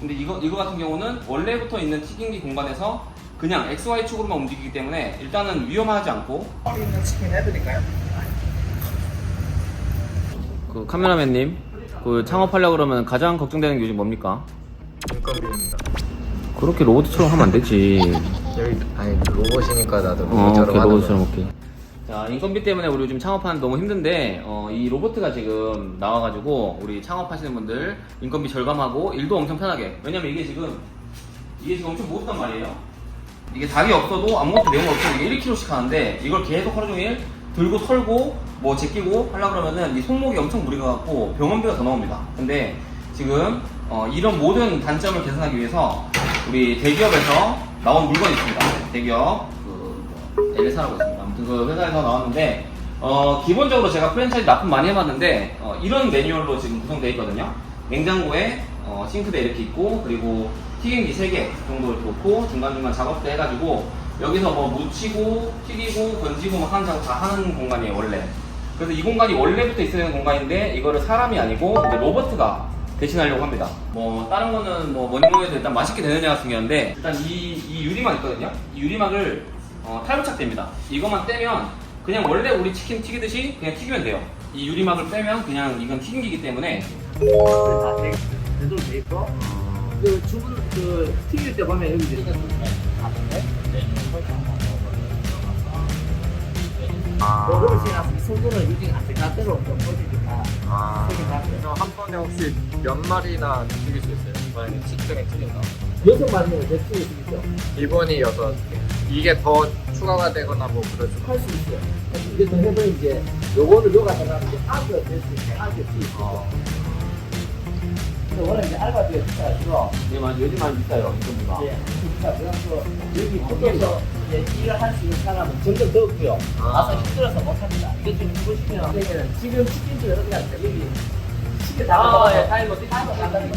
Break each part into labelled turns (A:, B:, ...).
A: 근데 이거 이거 같은 경우는 원래부터 있는 튀김기 공간에서 그냥 XY 축으로만 움직이기 때문에 일단은 위험하지 않고
B: 허리 있는 치킨 해드릴까요?
A: 그 카메라맨님 그 창업하려고 그러면 가장 걱정되는 게 요즘 뭡니까?
B: 인건비입니다.
A: 그렇게 로봇처럼 하면 안 되지.
B: 여기 아니 로봇이니까 나도
A: 어,
B: 하는
A: 로봇처럼. 오케이. 자, 인건비 때문에 우리 요즘 창업하는 너무 힘든데, 어, 이 로봇가 지금 나와가지고, 우리 창업하시는 분들 인건비 절감하고 일도 엄청 편하게. 왜냐면 이게 지금, 이게 지금 엄청 무겁단 말이에요. 이게 닭이 없어도 아무것도 내용 없어도 이게 1kg씩 하는데, 이걸 계속 하루 종일 들고 털고, 뭐 제끼고 하려 그러면은 이 손목이 엄청 무리가 갖고 병원비가 더 나옵니다. 근데 지금, 어, 이런 모든 단점을 개선하기 위해서 우리 대기업에서 나온 물건이 있습니다. 대기업, 그, 뭐, LS라고 있습니다. 그 회사에서 나왔는데, 어, 기본적으로 제가 프랜차이즈 납품 많이 해봤는데, 어, 이런 매뉴얼로 지금 구성되어 있거든요. 냉장고에, 어, 싱크대 이렇게 있고, 그리고 튀김기 3개 정도 이렇게 놓고, 중간중간 작업도 해가지고, 여기서 뭐 묻히고, 튀기고, 건지고 막 하는 작업 다 하는 공간이에요, 원래. 그래서 이 공간이 원래부터 있어야 되는 공간인데, 이거를 사람이 아니고, 이제 로버트가 대신하려고 합니다. 뭐, 다른 거는 뭐, 뭐니 뭐니 해도 일단 맛있게 되느냐가 중요한데, 일단 이, 이 유리막 있거든요? 이 유리막을 어, 탈부착됩니다. 이것만 떼면 그냥 원래 우리 치킨 튀기듯이 그냥 튀기면 돼요. 이 유리막을 빼면 그냥 이건 튀김기기 때문에
C: 다 돼, 제대로 돼 있고 그 주문 그 튀길 때 보면 여기 이제 먹으로 지나서 이 속도는 유지 안 돼. 가대로 좀 꺼지니까
B: 아.
C: 다.
B: 한 번에 혹시 몇 마리나 튀길 수 있어요? 만약에 식등에 튀긴다.
C: 여섯 마리면 대충 수 있죠.
B: 기본이 여섯 개. 이게 더 추가가 되거나 뭐 그러죠.
C: 할수 있어요. 이제 더 해보면 이제 요거를 요가다가 이제 악을 될수 있고 악을 수 있고. 근데 원래 이제 알바 뒤에 비싸서
A: 이게 많이 요즘 많이 비싸요 인건비가.
C: 예, 그러니까 그래서 여기 밖에서 이제 일을 할 수 있는 사람은 점점 더 없고요.
B: 아.
C: 와서 힘들어서 못합니다. 이게 지금 보시면 지금 치킨집 여러 개가 있어요. 여기 시계 다
A: 아, 예,
C: 타이머 타이머 간다는 거.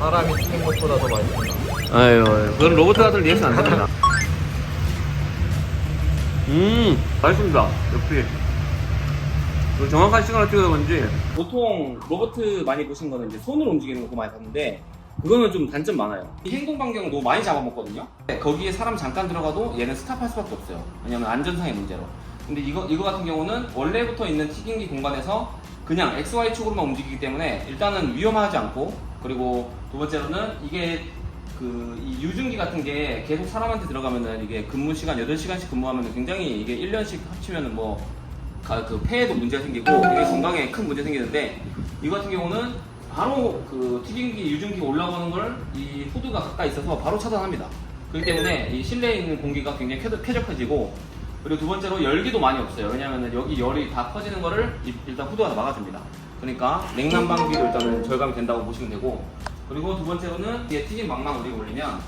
B: 사람이 튀긴 것보다 더 맛있다.
A: 아유, 그건 로봇 같은 리액션 안 됩니다. 음, 맛있습니다. 역시. 그 정확한 시간을 찍어서 그런지. 보통 로봇 많이 보신 거는 이제 손으로 움직이는 거 많이 봤는데, 그거는 좀 단점 많아요. 이 행동 반경을 너무 많이 잡아먹거든요. 거기에 사람 잠깐 들어가도 얘는 스탑할 수밖에 없어요. 왜냐면 안전상의 문제로. 근데 이거, 이거 같은 경우는 원래부터 있는 튀김기 공간에서 그냥 XY 축으로만 움직이기 때문에 일단은 위험하지 않고, 그리고 두 번째로는 이게 그 이 유증기 같은 게 계속 사람한테 들어가면은 이게 근무 시간 8시간씩 근무하면은 굉장히 이게 1년씩 합치면은 뭐 그 폐에도 문제가 생기고 이게 건강에 큰 문제 생기는데 이거 같은 경우는 바로 그 튀김기 유증기 올라가는 걸 이 후드가 가까이 있어서 바로 차단합니다. 그렇기 때문에 이 실내에 있는 공기가 굉장히 쾌적- 쾌적해지고 그리고 두 번째로 열기도 많이 없어요. 왜냐하면 여기 열이 다 퍼지는 거를 이- 일단 후드가 막아줍니다. 그러니까 냉난 방비도 일단은 절감이 된다고 보시면 되고 그리고 두 번째로는 이게 튀김 망망 우리 올리면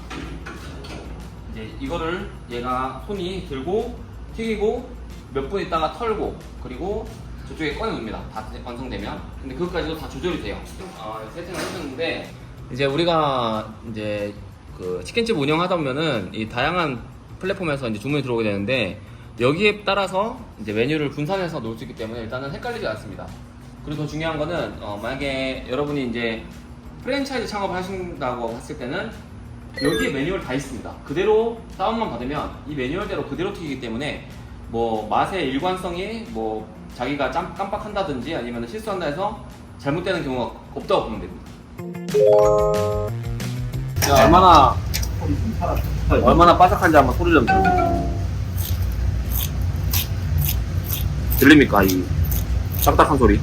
A: 이제 이거를 얘가 손이 들고 튀기고 몇 분 있다가 털고 그리고 저쪽에 꺼내 놓습니다. 다 완성되면. 근데 그것까지도 다 조절이 돼요. 어, 세팅을 해줬는데 이제 우리가 이제 그 치킨집 운영하다 보면은 이 다양한 플랫폼에서 이제 주문이 들어오게 되는데 여기에 따라서 이제 메뉴를 분산해서 놓을 수 있기 때문에 일단은 헷갈리지 않습니다. 그리고 더 중요한 거는 어, 만약에 여러분이 이제 프랜차이즈 창업을 하신다고 했을 때는 여기에 매뉴얼 다 있습니다. 그대로 다운만 받으면 이 매뉴얼대로 그대로 튀기기 때문에 뭐 맛의 일관성이 뭐 자기가 짬, 깜빡한다든지 아니면 실수한다 해서 잘못되는 경우가 없다고 보면 됩니다. 야, 얼마나 얼마나 바삭한지 한번 소리 좀. 들립니까 이 딱딱한 소리?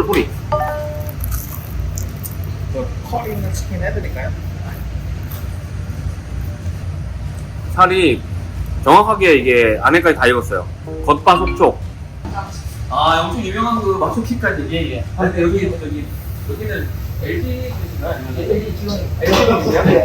A: 소리.
B: 그 허리 있는 치킨 해드릴까요?
A: 살이 정확하게 이게 안에까지 다 익었어요. 겉바 속촉. 아, 엄청 유명한 그 맞춤키까지.
C: 예, 예.
A: 아, 근데 여기, 여기, 여기는 LG? 아니면
C: LG 지금
A: LG?
C: 네.